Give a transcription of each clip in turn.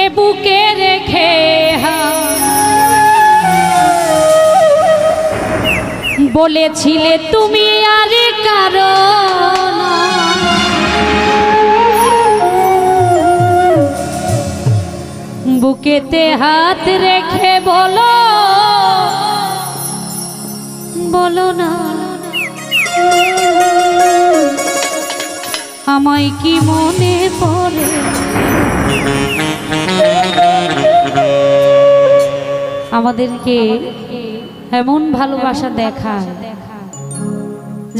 এ বুকে রেখে বলেছিলে তুমি আরে কারণ বুকেতে হাত রেখে বলো বলো না। আমায় কি মনে পড়ে? আমাদেরকে এমন ভালোবাসা দেখায়,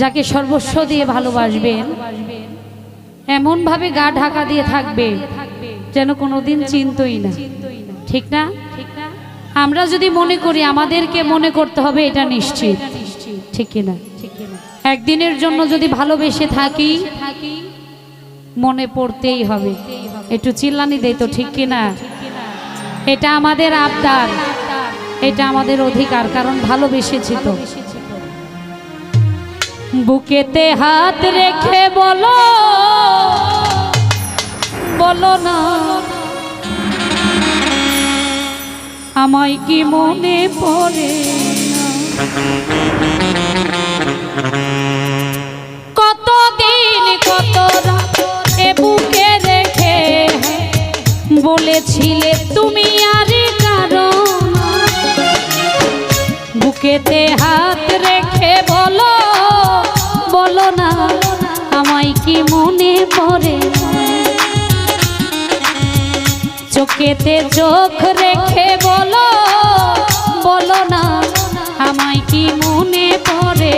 যাকে সর্বস্ব দিয়ে ভালোবাসবেন। এমন ভাবে গা ঢাকা দিয়ে থাকবে যেন কোনোদিন চিন্তই না। ঠিক না? আমরা যদি মনে করি আমাদেরকে মনে করতে হবে, এটা নিশ্চিত। ঠিক কিনা? একদিনের জন্য যদি ভালোবেসে থাকি মনে পড়তেই হবে। একটু চিল্লানি দেই তো ঠিক কিনা? এটা আমাদের আবদার। এটা আমাদের অধিকার, কারণ ভালোবেসেছি তো। বুকেতে হাত রেখে বলো বলো না। আমায় কি মনে পড়ে কতদিন বলেছিলে তুমি আরে কারও বুকেতে হাত রেখে বলো বলো না, আমায় কি মনে পড়ে? চোখেতে চোখ রেখে বলো বলো না, আমায় কি মনে পড়ে?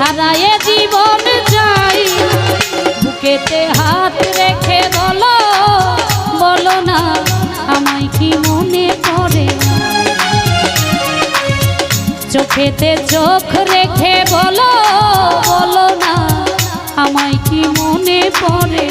এ জীবন যাই, বুকেতে হাত রেখে বলো বলো না আমায় কি মনে পড়ে? চোখেতে চোখ রেখে বলো বলো না আমায় কি মনে পড়ে?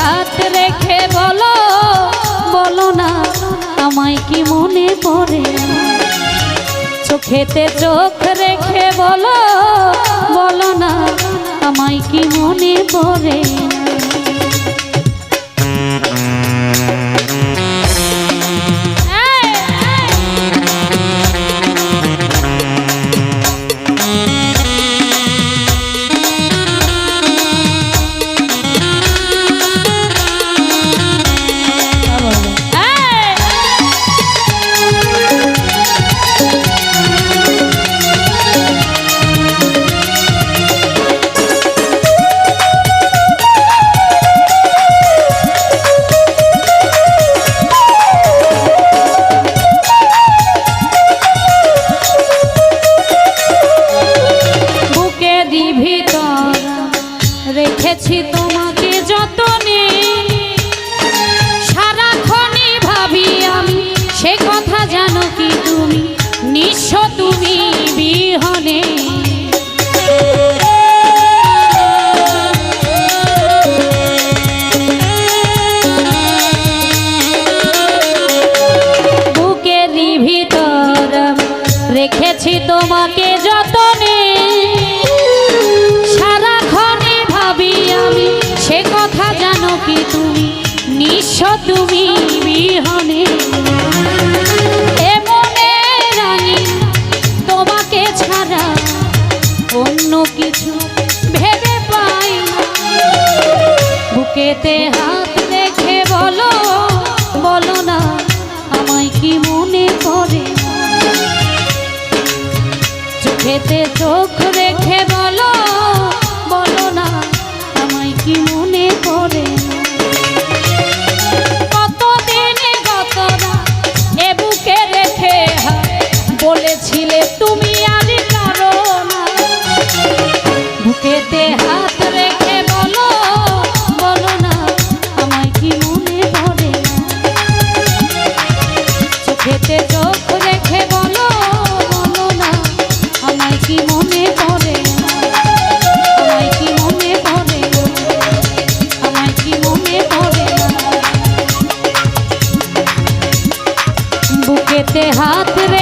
হাত রেখে বলো বলো না, আমায় কি মনে পড়ে? চোখেতে চোখ রেখে বলো বলো না, আমায় কি মনে পড়ে? বুকেরই রেখেছি তোমাকে যতনে। সারাক্ষণে ভাবি আমি সে কথা জানো কি তুমি নিঃস্ব তুমি বিহনে। বুকেতে হাত রেখে বলো বলো না, আমায় কি মনে পড়ে? চোখেতে চোখ রেখে বলো বলো না, আমায় কি মনে পড়ে? কত দিনে কত এ বুকে রেখে হাত বলেছিলে তুমি আর কারও না। বুকেতে হাত हाथ रे